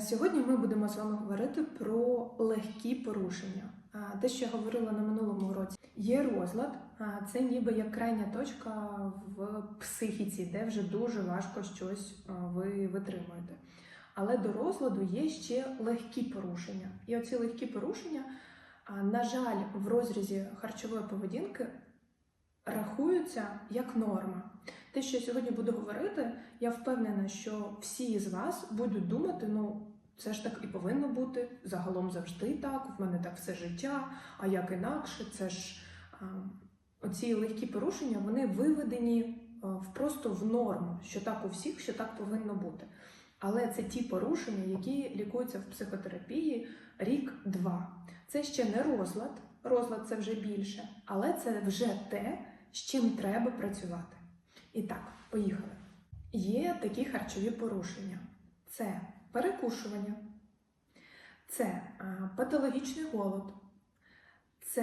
Сьогодні ми будемо з вами говорити про легкі порушення. Те, що я говорила на минулому уроці, є розлад, це ніби як крайня точка в психіці, де вже дуже важко щось ви витримуєте. Але до розладу є ще легкі порушення. І оці легкі порушення, на жаль, в розрізі харчової поведінки рахуються як норма. Те, що я сьогодні буду говорити, я впевнена, що всі з вас будуть думати, ну це ж так і повинно бути. Загалом завжди так, в мене так все життя, а як інакше, це ж а, оці легкі порушення, вони виведені а, в просто в норму, що так у всіх, що так повинно бути. Але це ті порушення, які лікуються в психотерапії рік-два. Це ще не розлад, розлад це вже більше, але це вже те, з чим треба працювати. І так, поїхали. Є такі харчові порушення: це перекушування, це патологічний голод, це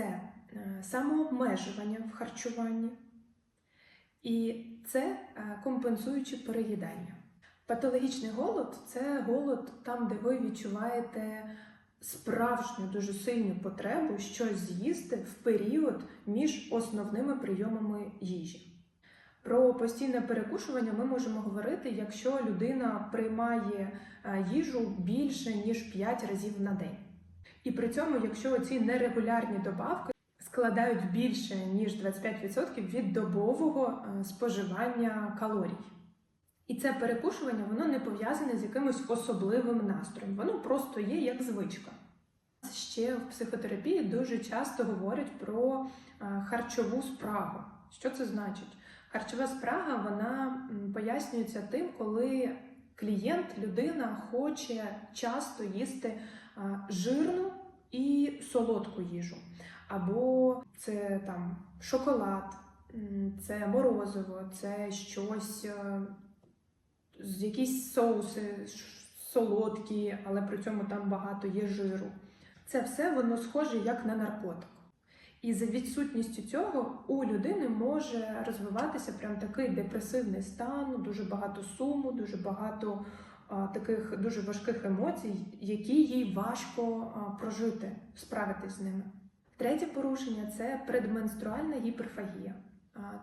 е, самообмежування в харчуванні, і це е, компенсуючі переїдання. Патологічний голод це голод там, де ви відчуваєте справжню дуже сильну потребу щось з'їсти в період між основними прийомами їжі. Про постійне перекушування ми можемо говорити, якщо людина приймає е, їжу більше ніж 5 разів на день. І при цьому, якщо ці нерегулярні добавки складають більше ніж 25% від добового е, споживання калорій. І це перекушування воно не пов'язане з якимось особливим настроєм, воно просто є як звичка. Ще в психотерапії дуже часто говорять про е, харчову спрагу. Що це значить? Харчова спрага вона пояснюється тим, коли клієнт, людина хоче часто їсти жирну і солодку їжу. Або це там шоколад, це морозиво, це щось, е, якісь соуси солодкі, але при цьому там багато є жиру. Це все воно схоже як на наркотик. І за відсутністю цього у людини може розвиватися прям такий депресивний стан, дуже багато суму, дуже багато а, таких дуже важких емоцій, які їй важко а, прожити, справитись з ними. Третє порушення це предменструальна гіперфагія.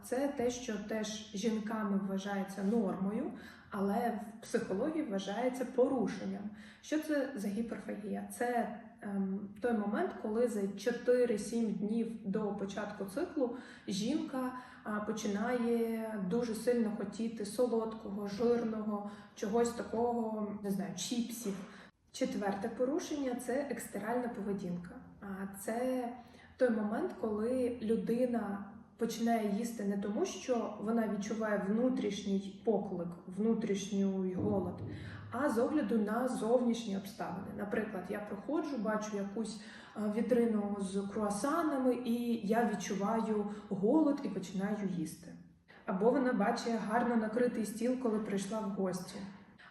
Це те, що теж жінками вважається нормою, але в психології вважається порушенням. Що це за гіперфагія? Це ем, той момент, коли за 4-7 днів до початку циклу жінка а, починає дуже сильно хотіти солодкого, жирного, чогось такого, не знаю, чіпсів. Четверте порушення це екстеральна поведінка. А це той момент, коли людина починає їсти не тому, що вона відчуває внутрішній поклик, внутрішній голод, а з огляду на зовнішні обставини. Наприклад, я проходжу, бачу якусь е, вітрину з круасанами, і я відчуваю голод і починаю їсти. Або вона бачить гарно накритий стіл, коли прийшла в гості.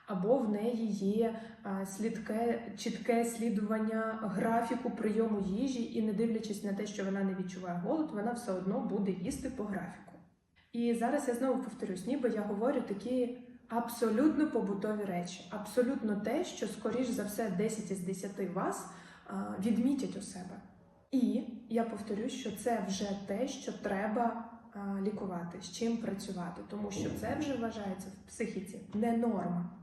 Або в неї є слідке, чітке слідування графіку прийому їжі, і не дивлячись на те, що вона не відчуває голод, вона все одно буде їсти по графіку. І зараз я знову повторюсь, ніби я говорю такі абсолютно побутові речі, абсолютно те, що, скоріш за все, 10 із 10 вас відмітять у себе. І я повторюсь, що це вже те, що треба лікувати, з чим працювати, тому що це вже вважається в психіці не норма.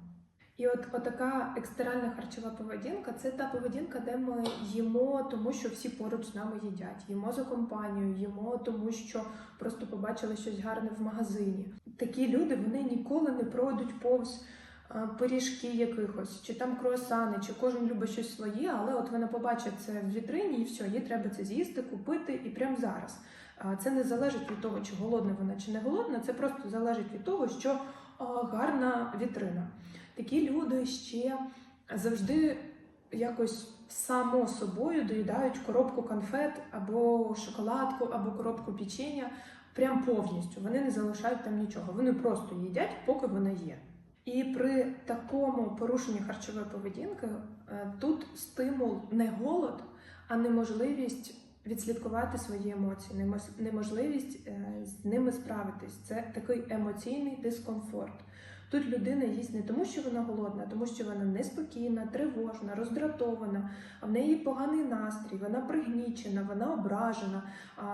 І от отака екстеральна харчова поведінка це та поведінка, де ми їмо, тому що всі поруч з нами їдять. Їмо за компанію, їмо, тому що просто побачили щось гарне в магазині. Такі люди вони ніколи не пройдуть повз е, пиріжки якихось, чи там круасани, чи кожен любить щось своє, але от вона побачить це в вітрині, і все, їй треба це з'їсти, купити і прямо зараз. Це не залежить від того, чи голодна вона, чи не голодна, це просто залежить від того, що е, гарна вітрина. Такі люди ще завжди якось само собою доїдають коробку конфет або шоколадку, або коробку печення прям повністю. Вони не залишають там нічого. Вони просто їдять, поки вона є. І при такому порушенні харчової поведінки е, тут стимул не голод, а неможливість відслідкувати свої емоції, неможливість е, з ними справитись. Це такий емоційний дискомфорт. Тут людина їсть не тому, що вона голодна, а тому що вона неспокійна, тривожна, роздратована, в неї поганий настрій, вона пригнічена, вона ображена,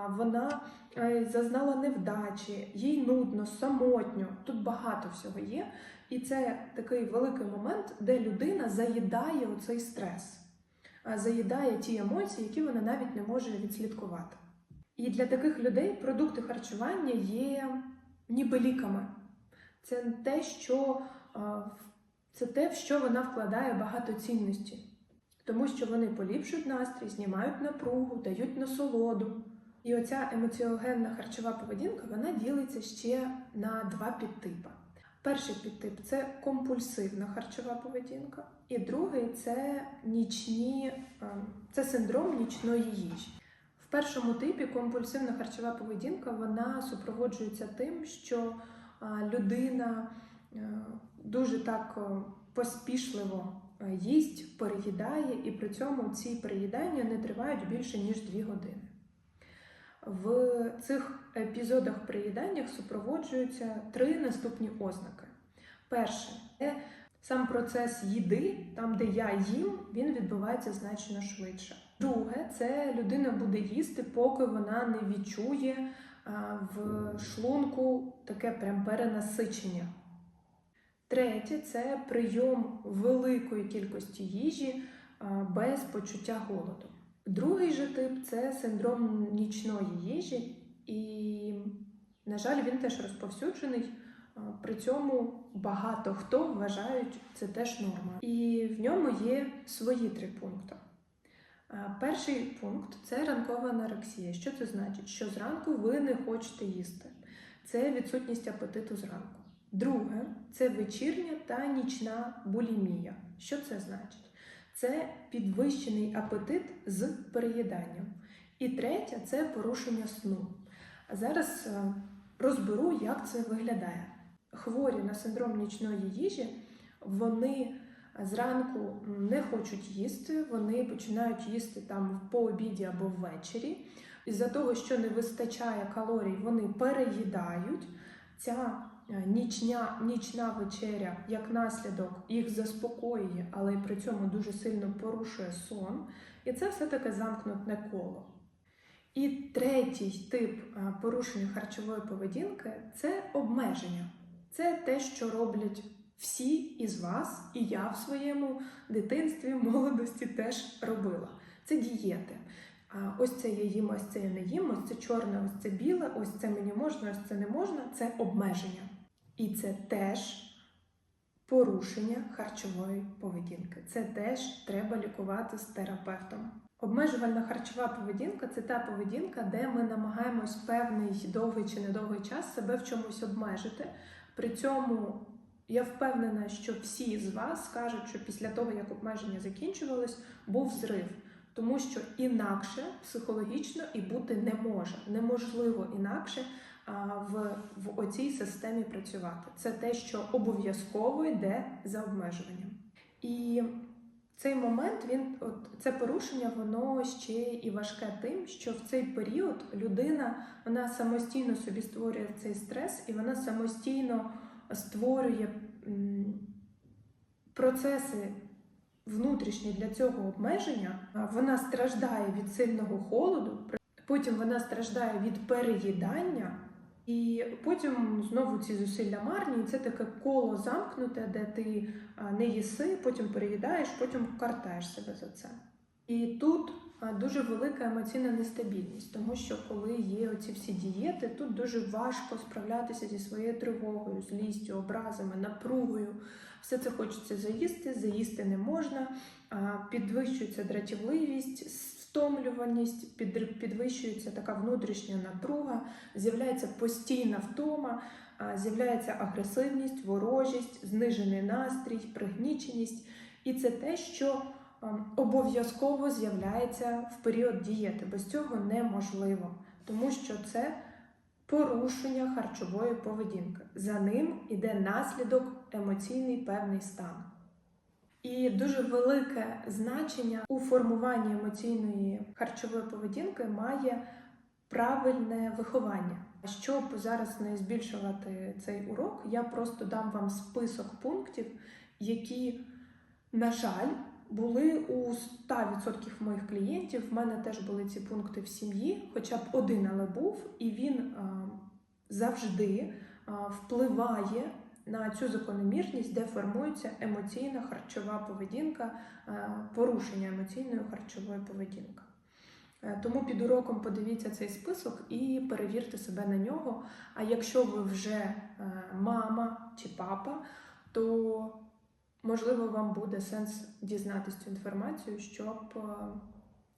вона е, зазнала невдачі, їй нудно, самотньо. Тут багато всього є. І це такий великий момент, де людина заїдає оцей стрес, заїдає ті емоції, які вона навіть не може відслідкувати. І для таких людей продукти харчування є ніби ліками. Це те, що це те, в що вона вкладає багато цінності, тому що вони поліпшують настрій, знімають напругу, дають насолоду. І оця емоціогенна харчова поведінка вона ділиться ще на два підтипи. Перший підтип це компульсивна харчова поведінка, і другий це нічні, це синдром нічної їжі. В першому типі компульсивна харчова поведінка вона супроводжується тим, що людина е, дуже так поспішливо е, їсть, переїдає, і при цьому ці переїдання не тривають більше ніж 2 години. В цих епізодах переїдання супроводжуються три наступні ознаки. Перше, сам процес їди, там, де я їм, він відбувається значно швидше. Друге, це людина буде їсти, поки вона не відчує в шлунку таке прям перенасичення. Третє це прийом великої кількості їжі без почуття голоду. Другий же тип це синдром нічної їжі, і, на жаль, він теж розповсюджений. При цьому багато хто вважають це теж норма. І в ньому є свої три пункти. Перший пункт це ранкова анорексія. Що це значить? Що зранку ви не хочете їсти. Це відсутність апетиту зранку. Друге це вечірня та нічна булімія. Що це значить? Це підвищений апетит з переїданням. І третє це порушення сну. А зараз е, розберу, як це виглядає. Хворі на синдром нічної їжі, вони зранку не хочуть їсти, вони починають їсти там по обіді або ввечері. Із-за того, що не вистачає калорій, вони переїдають. Ця е, нічня, нічна вечеря, як наслідок, їх заспокоює, але при цьому дуже сильно порушує сон. І це все таке замкнутне коло. І третій тип е, порушення харчової поведінки це обмеження. Це те, що роблять всі із вас, і я в своєму дитинстві, молодості теж робила. Це дієти. А ось це я їм, ось це я не їм, ось це чорне, ось це біле, ось це мені можна, ось це не можна. Це обмеження. І це теж порушення харчової поведінки. Це теж треба лікувати з терапевтом. Обмежувальна харчова поведінка це та поведінка, де ми намагаємось певний довгий чи недовгий час себе в чомусь обмежити. При цьому я впевнена, що всі з вас скажуть, що після того, як обмеження закінчувалось, був зрив. Тому що інакше психологічно і бути не може. Неможливо інакше в, в оцій системі працювати. Це те, що обов'язково йде за обмежуванням. І цей момент він, от це порушення, воно ще і важке тим, що в цей період людина вона самостійно собі створює цей стрес, і вона самостійно створює процеси внутрішні для цього обмеження. Вона страждає від сильного холоду, потім вона страждає від переїдання. І потім знову ці зусилля марні, і це таке коло замкнуте, де ти не їси, потім переїдаєш, потім картаєш себе за це. І тут дуже велика емоційна нестабільність, тому що коли є оці всі дієти, тут дуже важко справлятися зі своєю тривогою, злістю, образами, напругою. Все це хочеться заїсти, заїсти не можна, підвищується дратівливість, стомлюваність, підвищується така внутрішня напруга, з'являється постійна втома, з'являється агресивність, ворожість, знижений настрій, пригніченість. І це те, що обов'язково з'являється в період дієти. Без цього неможливо, тому що це порушення харчової поведінки. За ним іде наслідок емоційний певний стан. І дуже велике значення у формуванні емоційної харчової поведінки має правильне виховання. Щоб зараз не збільшувати цей урок, я просто дам вам список пунктів, які, на жаль, були у 100% моїх клієнтів. В мене теж були ці пункти в сім'ї, хоча б один, але був, і він е, завжди е, впливає на цю закономірність, де формується емоційна харчова поведінка, е, порушення емоційної харчової поведінки. Тому під уроком подивіться цей список і перевірте себе на нього. А якщо ви вже мама чи папа, то можливо вам буде сенс дізнатися цю інформацію, щоб е,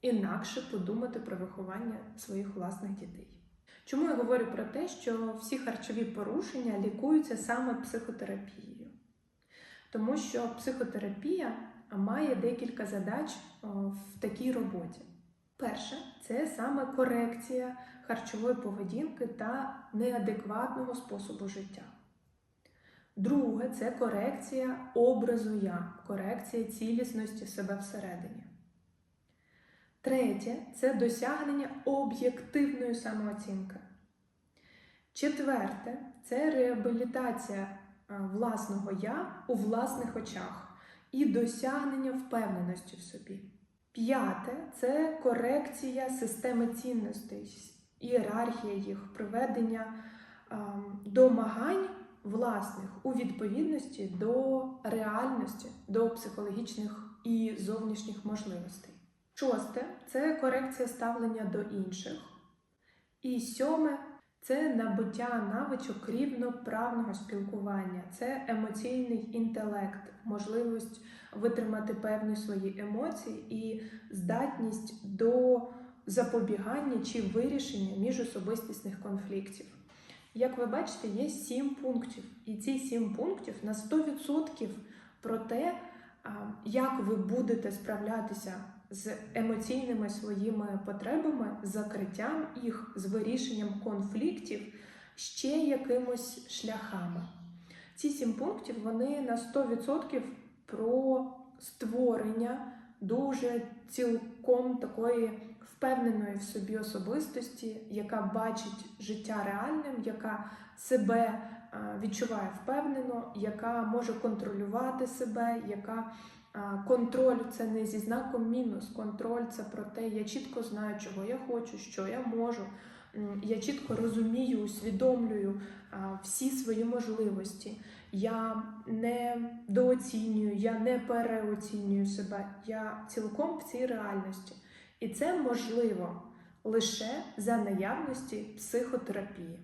інакше подумати про виховання своїх власних дітей. Чому я говорю про те, що всі харчові порушення лікуються саме психотерапією? Тому що психотерапія має декілька задач в такій роботі. Перше, це саме корекція харчової поведінки та неадекватного способу життя. Друге, це корекція образу я, корекція цілісності себе всередині. Третє це досягнення об'єктивної самооцінки. Четверте це реабілітація власного я у власних очах і досягнення впевненості в собі. П'яте це корекція системи цінностей, ієрархія їх, приведення домагань власних у відповідності до реальності, до психологічних і зовнішніх можливостей. Шосте це корекція ставлення до інших. І сьоме це набуття навичок рівноправного спілкування, це емоційний інтелект, можливість витримати певні свої емоції і здатність до запобігання чи вирішення міжособистісних конфліктів. Як ви бачите, є сім пунктів, і ці сім пунктів на 100% про те, як ви будете справлятися з емоційними своїми потребами, закриттям їх, з вирішенням конфліктів ще якимось шляхами. Ці сім пунктів вони на 100% про створення дуже цілком такої впевненої в собі особистості, яка бачить життя реальним, яка себе відчуває впевнено, яка може контролювати себе, яка контроль це не зі знаком мінус. Контроль це про те, я чітко знаю, чого я хочу, що я можу. Я чітко розумію, усвідомлюю а, всі свої можливості. Я не дооцінюю, я не переоцінюю себе. Я цілком в цій реальності. І це можливо лише за наявності психотерапії.